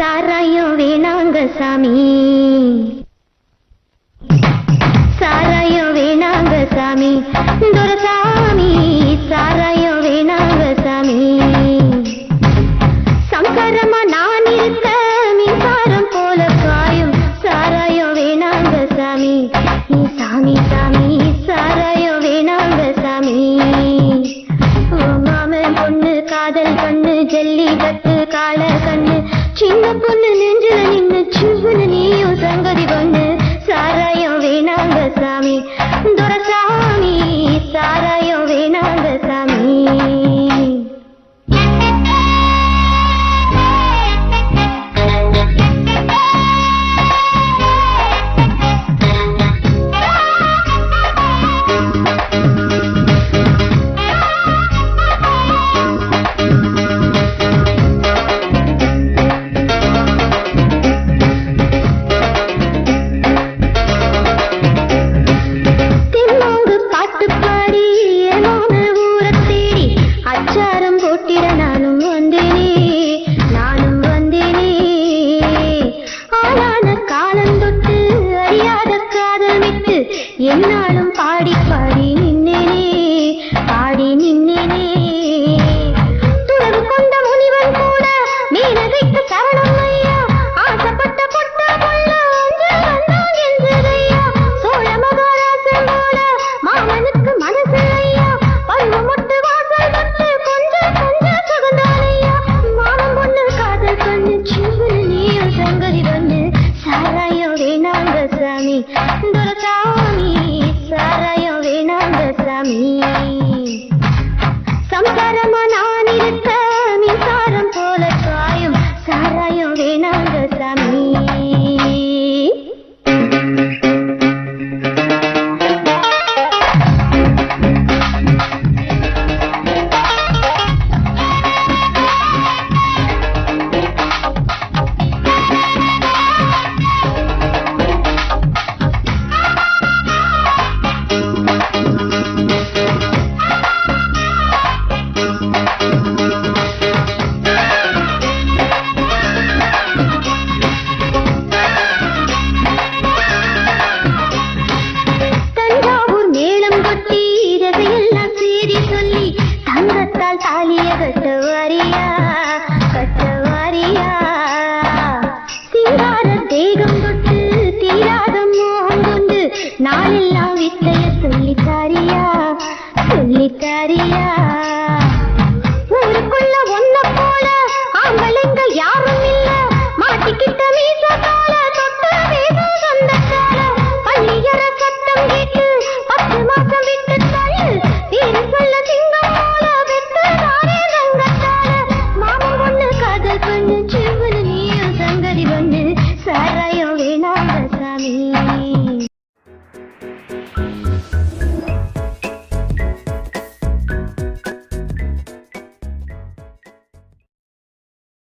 சாராயம் வேணாங்க சாமி. చిన్న పొల్ల నింజల నిన్న చువ్వున నీయో సంగతి వంద பாலான காலந்தொட்டு அறியாத காதல் விட்டு என்னாலும் பாடி பாடி நின்னேனே பாடி நின்னேனே. துறவு கொண்ட முனிவன் கூட மீனதைக்கு சரணம் ஐயா நாளெல்லாம் வித்தைய சொல்லித்தாரியா